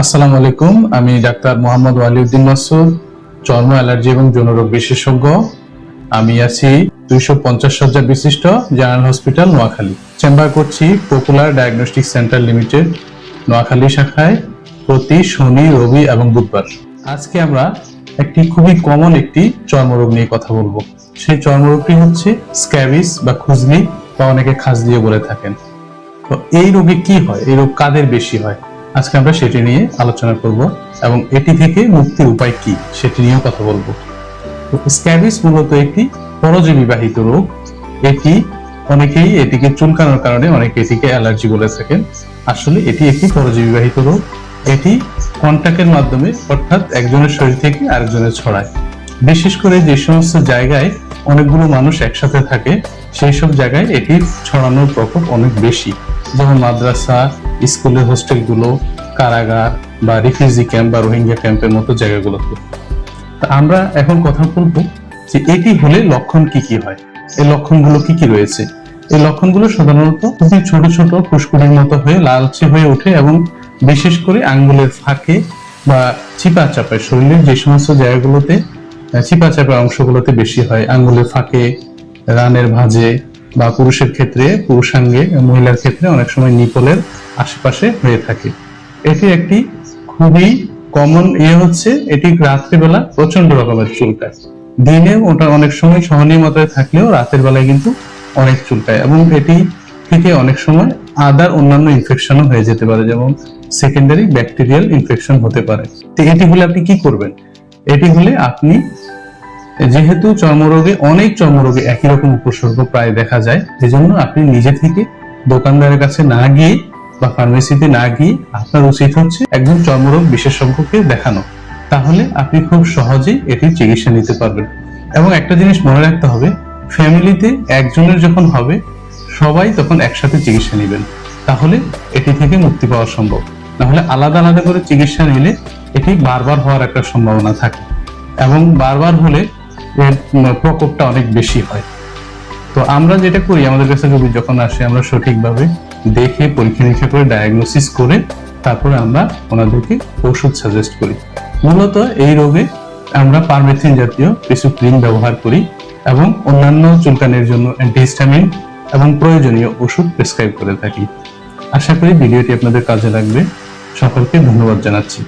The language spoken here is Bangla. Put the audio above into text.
আসসালামু আলাইকুম, আমি ডাক্তার মোহাম্মদ ওয়ালিউদ্দিন মাসুদ, চর্ম অ্যালার্জি এবং যৌনরোগ বিশেষজ্ঞ। আমি আছি দুইশো পঞ্চাশ সজ্জা বিশিষ্ট জেনারেল হসপিটাল নোয়াখালী। চেম্বার করছি popular diagnostic centre limited Noakhali শাখায় প্রতি শনি, রবি এবং বুধবার। আজকে আমরা একটি খুবই কমন একটি চর্মরোগ নিয়ে কথা বলব। সেই চর্মরোগটি হচ্ছে স্ক্যাবিস বা খুজলি, বা অনেকে খাস দিয়ে বলে থাকেন। তো এই রোগে কি হয়? এই রোগ কাদের বেশি হয়? আজকে আমরা সেটি নিয়ে আলোচনা করব এবং এটি থেকে মুক্তির উপায় কি সেটি নিয়েও কথা বলব। স্ক্যাবিস মূলত একটি পরজীবী বাহিত রোগ। এটি অনেকেই এটিকে চুলকানোর কারণে অনেকে এটিকে অ্যালার্জি বলে থাকেন। আসলে এটি একটি পরজীবী বাহিত রোগ। এটি কন্টাক্টের মাধ্যমে অর্থাৎ একজনের শরীর থেকে আরেকজনের ছড়ায়। বিশেষ করে যে সমস্ত জায়গায় অনেকগুলো মানুষ একসাথে থাকে, সেই সব জায়গায় এটি ছড়ানোর প্রকোপ অনেক বেশি। যেমন মাদ্রাসা স্কুলের হোস্টেলগুলো, কারাগার বা রিফিউজি ক্যাম্প বা রোহিঙ্গা ক্যাম্পের মতো জায়গাগুলোতে। তা আমরা এখন কথা বলব যে এটি হলে লক্ষণ কি কি হয়? এই লক্ষণগুলো কি কি রয়েছে? এই লক্ষণগুলো সাধারণত খুবই ছোট ছোট ফুসকুড়ির মতো হয়ে লালচে হয়ে ওঠে এবং বিশেষ করে আঙ্গুলের ফাঁকে বা চিপা চাপায় শরীরের যে সমস্ত জায়গাগুলোতে চিপা চাপা অংশগুলোতে বেশি হয়। আঙ্গুলের ফাঁকে, রানের ভাঁজে বা পুরুষের ক্ষেত্রে, পুরুষাঙ্গে, মহিলার ক্ষেত্রে অনেক সময় নিপলের আশেপাশে হয়ে থাকে। এটি একটি খুবই কমন ইয়ে হচ্ছে, এটি রাত্রিবেলা প্রচণ্ড রকমের চুলকায়। দিনে ওটা অনেক সময় সহনীয় মাত্রায় থাকলেও রাতের বেলায় কিন্তু অনেক চুলকায় এবং এটি থেকে অনেক সময় আদার অন্যান্য ইনফেকশনও হয়ে যেতে পারে, যেমন সেকেন্ডারি ব্যাকটেরিয়াল ইনফেকশন হতে পারে। তো এটি হলে আপনি কি করবেন? এটি হলে আপনি যেহেতু চর্মরোগে, অনেক চর্মরোগে একই রকম উপসর্গ প্রায় দেখা যায়, এজন্য আপনি নিজে থেকে দোকানদারের কাছে না গিয়ে বা ফার্মেসিতে না গিয়ে আপনার উচিত হচ্ছে একজন চর্মরোগ বিশেষজ্ঞকে দেখানো। তাহলে আপনি খুব সহজেই এটির চিকিৎসা নিতে পারবেন। এবং একটা জিনিস মনে রাখতে হবে, ফ্যামিলিতে একজনের যখন হবে, সবাই তখন একসাথে চিকিৎসা নেবেন। তাহলে এটি থেকে মুক্তি পাওয়া সম্ভব। নাহলে আলাদা আলাদা করে চিকিৎসা নিলে এটি বারবার হওয়ার একটা সম্ভাবনা থাকে। এবং বারবার হলে প্রকোপটা অনেক বেশি হয়। তো আমরা যেটা করি, আমাদের কাছে রোগী যখন আসে, আমরা সঠিকভাবে দেখে, পরীক্ষা নিরীক্ষা করে ডায়াগনোসিস করে, তারপরে আমরা ওনাদেরকে ওষুধ সাজেস্ট করি। মূলত এই রোগে আমরা পারমেথিন জাতীয় কিছু ক্রিম ব্যবহার করি এবং অন্যান্য চুলকানির জন্য অ্যান্টিহিস্টামিন এবং প্রয়োজনীয় ওষুধ প্রেসক্রাইব করে থাকি। আশা করি ভিডিওটি আপনাদের কাজে লাগবে। সকলকে ধন্যবাদ জানাচ্ছি।